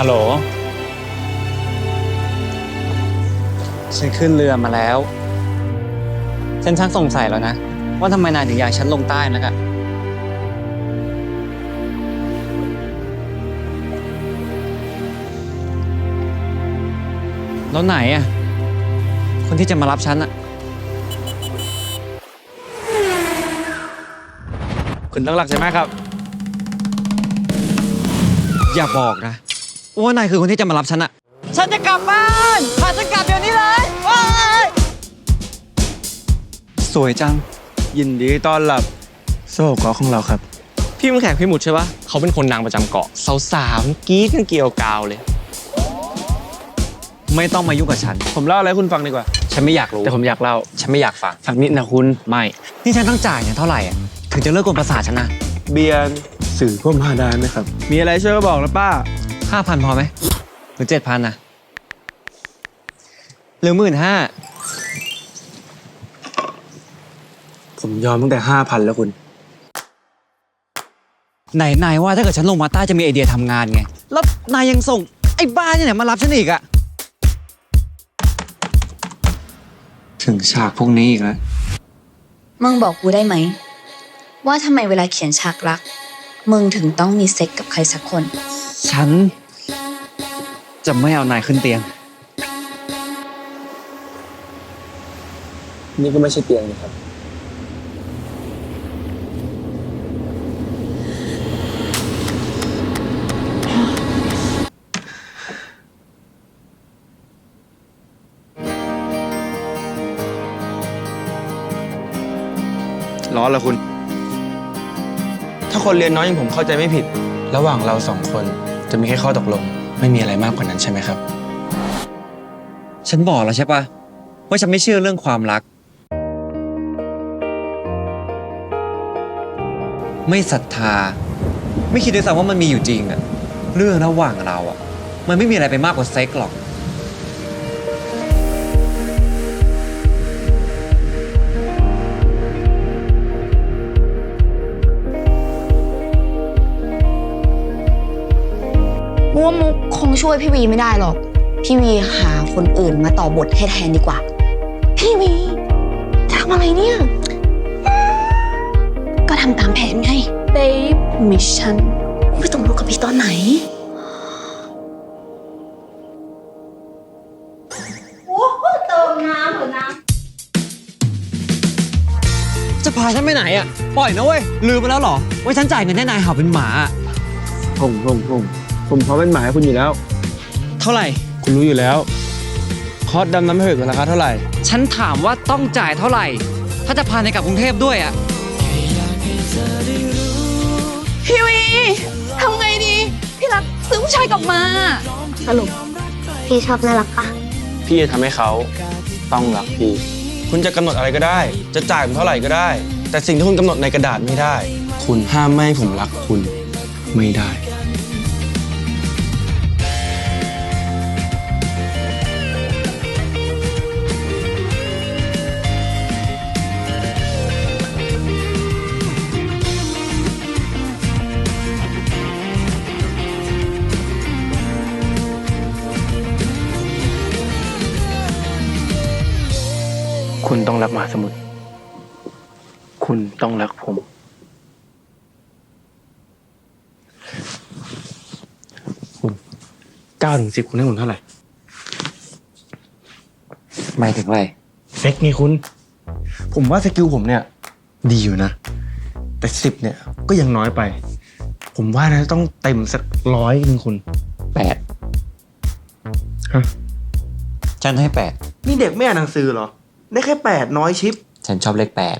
ฮัลโหล ฉันขึ้นเรือมาแล้ว ฉันชักสงสัยแล้วนะ ว่าทำไมนายถึงอยากฉันลงใต้นักอะแล้วไหนอะคนที่จะมารับฉันอะคุณต้องรักใช่ไหมครับ อย่าบอกนะ ว่านายคือคนที่จะมารับฉันอะฉันจะกลับบ้านพาฉันกลับเดี๋ยวนี้เลยว้ายสวยจัง ยินดีต้อนรับโซ่กอของเราครับ พี่มันแขกพี่หมุดใช่ปะเขาเป็นคนดังประจำเกาะสาวๆกรี๊ดกันเกลียวกราวเลย ไม่ต้องมายุ่งกับฉัน ผมเล่าอะไรให้คุณฟังดีกว่า ฉันไม่อยากรู้แต่ผมอยากเล่าฉันไม่อยากฟังสักนิดนะคุณ ไม่นี่ฉันต้องจ่ายเนี่ยเท่าไหร่อะถึงจะเลิกกวนประสาทฉันนะเบียร์สื่อพ่อมาได้ไหมครับ มีอะไรช่วยก็บอกนะป้า ห้าพันพอไหมหรือเจ็ดพันนะหรือหมื่นห้าผมยอมตั้งแต่ห้าพันแล้วคุณ ไหนนายว่าถ้าเกิดฉันลงมาใต้จะมีไอเดียทำงานไง แล้วนายยังส่ง ไอ้บ้าที่ไหนมารับฉันอีกอะถึงฉากพวกนี้อีกแล้ว มึงบอกกูได้ไหม ว่าทำไมเวลาเขียนฉากรัก มึงถึงต้องมีเซ็กกับใครสักคน ฉันจะไม่เอานายขึ้นเตียง นี่ก็ไม่ใช่เตียงนะครับ ร้อนเหรอคุณ ถ้าคนเรียนน้อยอย่างผมเข้าใจไม่ผิด ระหว่างเราสองคน จะมีแค่ข้อตกลง ไม่มีอะไรมากกว่านั้นใช่ไหมครับ ฉันบอกแล้วใช่ปะว่าฉันไม่เชื่อเรื่องความรัก ไม่ศรัทธา ไม่คิดด้วยซ้ำว่ามันมีอยู่จริงอะเรื่องระหว่างเราอะมันไม่มีอะไรไปมากกว่าเซ็กหรอก ว่ามุกคงช่วยพี่วีไม่ได้หรอก พี่วีหาคนอื่นมาต่อบทให้แทนดีกว่า พี่วีจะทำอะไรเนี่ย ก็ทำตามแผนไง Babe Mission ไปตกลงกับพี่ตอนไหนจะพาฉันไปไหนอะปล่อยนะเว้ย ลืมไปแล้วเหรอว่าฉันจ่ายเงินให้นายเห่าเป็นหมาอะผมผม ผมผมพร้อมเป็นหมายคุณอยู่แล้ว เท่าไหร่ คุณรู้อยู่แล้ว คอร์สดำน้ำไม่เผ็ดราคาเท่าไหร่ ฉันถามว่าต้องจ่ายเท่าไหร่ ถ้าจะพานายกลับกรุงเทพด้วยอะพี่วีทำไงดี พี่รักซื้อผู้ชายกลับมา สรุปพี่ชอบน่ารักปะพี่จะทำให้เขาต้องรักพี่ คุณจะกำหนดอะไรก็ได้ จะจ่ายผมเท่าไหร่ก็ได้ แต่สิ่งที่คุณกำหนดในกระดาษไม่ได้ คุณห้ามไม่ให้ผมรักคุณไม่ได้ ต้องรักมหาสมุทร คุณต้องรักผม คุณเก้าถึงสิบคุณให้ผมเท่าไหร่ หมายถึงอะไร เซ็กนี่คุณ ผมว่าสกิลผมเนี่ย ดีอยู่นะ แต่สิบเนี่ย ก็ยังน้อยไป ผมว่านะต้องเต็มสักร้อยหนึ่งคุณ แปดฮะ ฉันให้แปดนี่เด็กไม่อ่านหนังสือเหรอ ได้แค่แปดน้อยชิป ฉันชอบเลขแปด